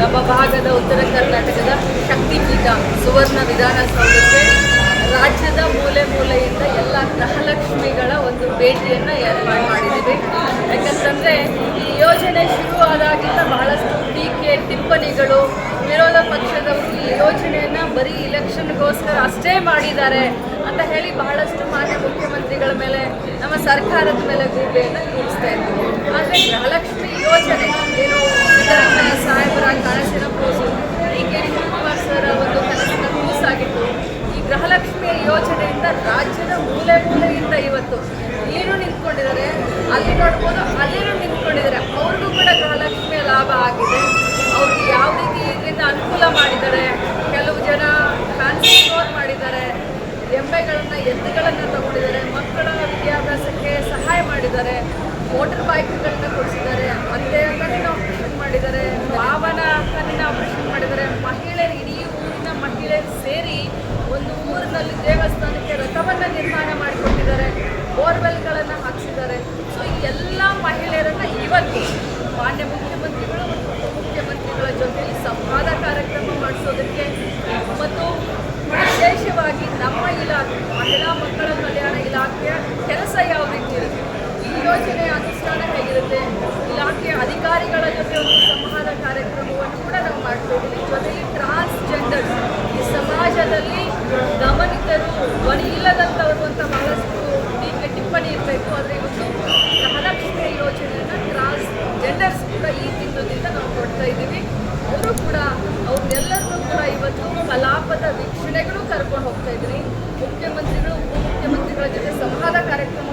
ನಮ್ಮ ಭಾಗದ ಉತ್ತರ ಕರ್ನಾಟಕದ ಶಕ್ತಿಪೀಠ ಸುವರ್ಣ ವಿಧಾನಸೌಧಕ್ಕೆ ರಾಜ್ಯದ ಮೂಲೆ ಮೂಲೆಯಿಂದ ಎಲ್ಲ ಗೃಹಲಕ್ಷ್ಮಿಗಳ ಒಂದು ಭೇಟಿಯನ್ನು ಏರ್ಪಾಡು ಮಾಡಿದ್ದೀವಿ. ಯಾಕಂತಂದರೆ ಈ ಯೋಜನೆ ಶುರುವಾದಾಗಿಂದ ಬಹಳಷ್ಟು ಟೀಕೆ ಟಿಪ್ಪಣಿಗಳು ವಿರೋಧ ಪಕ್ಷದವರು ಈ ಯೋಜನೆಯನ್ನು ಬರೀ ಇಲೆಕ್ಷನ್ಗೋಸ್ಕರ ಅಷ್ಟೇ ಮಾಡಿದ್ದಾರೆ ಅಂತ ಹೇಳಿ ಬಹಳಷ್ಟು ಮಾನ್ಯ ಮುಖ್ಯಮಂತ್ರಿಗಳ ಮೇಲೆ, ನಮ್ಮ ಸರ್ಕಾರದ ಮೇಲೆ ಗೂಬೆಯನ್ನು ಕೂರಿಸ್ತಾ ಇದ್ದೀವಿ. ಆದರೆ ಗೃಹಲಕ್ಷ್ಮಿ ಯೋಜನೆ ಏನು ಸಾಹೇಬರ ಕನಸಿನ ಕೂಸು ಡಿ ಕೆ ಶಿವಕುಮಾರ್ ಸರ್ ಒಂದು ಕನಸಿನ ಕೂಸಾಗಿತ್ತು ಈ ಗೃಹಲಕ್ಷ್ಮಿ ಯೋಜನೆಯಿಂದ ರಾಜ್ಯದ ಮೂಲೆ ಮೂಲೆಯಿಂದ ಇವತ್ತು ಇಲ್ಲಿನೂ ನಿಂತ್ಕೊಂಡಿದ್ದಾರೆ. ಅಲ್ಲಿ ನೋಡ್ಬೋದು, ಅಲ್ಲಿನೂ ನಿಂತ್ಕೊಂಡಿದ್ದಾರೆ. ಅವ್ರಿಗೂ ಕೂಡ ಗೃಹಲಕ್ಷ್ಮಿಯ ಲಾಭ ಆಗಿದೆ. ಅವ್ರಿಗೆ ಯಾವ ರೀತಿ ಇದರಿಂದ ಅನುಕೂಲ ಮಾಡಿದ್ದಾರೆ? ಕೆಲವು ಜನ ಫ್ಯಾನ್ಸಿ ಸ್ಟೋರ್ ಮಾಡಿದ್ದಾರೆ. ಎಮ್ಮೆಗಳನ್ನ, ಎತ್ತುಗಳನ್ನು ತಗೊಂಡಿದ್ದಾರೆ. ಮಕ್ಕಳ ವಿದ್ಯಾಭ್ಯಾಸಕ್ಕೆ ಸಹಾಯ ಮಾಡಿದ್ದಾರೆ. ಮೋಟರ್ ಬೈಕ್ಗಳನ್ನ ಕೊಡಿಸಿದ್ದಾರೆ. ಮತ್ತೆ ಮುಖ್ಯಮಂತ್ರಿಗಳು ಮತ್ತು ಉಪಮುಖ್ಯಮಂತ್ರಿಗಳ ಜೊತೆ ಸಂವಾದ ಕಾರ್ಯಕ್ರಮ ಮಾಡಿಸೋದಕ್ಕೆ ಮತ್ತು ವಿಶೇಷವಾಗಿ ನಮ್ಮ ಇಲಾಖೆ, ಮಹಿಳಾ ಮಕ್ಕಳ ಕಲ್ಯಾಣ ಇಲಾಖೆಯ ಕೆಲಸ ಯಾವ ರೀತಿ ಇರುತ್ತೆ? ಈ ಯೋಜನೆ ಅನುಷ್ಠಾನ ಹೇಗಿರುತ್ತೆ? ಇಲಾಖೆಯ ಅಧಿಕಾರಿಗಳ ಜೊತೆ ಒಂದು ಸಂವಾದ ಕಾರ್ಯಕ್ರಮವನ್ನು ಕೂಡ ನಾವು ಮಾಡ್ಕೊಂಡಿದ್ದೀವಿ ಜೊತೆಗೆ ಟ್ರಾನ್ಸ್ಜೆಂಡರ್ಸ್ ಈ ಸಮಾಜದಲ್ಲಿ ಗಮನಿತರು ಧ್ವನಿ ಇಲ್ಲದಂಥವರು ಅಂತ कार्यक्रम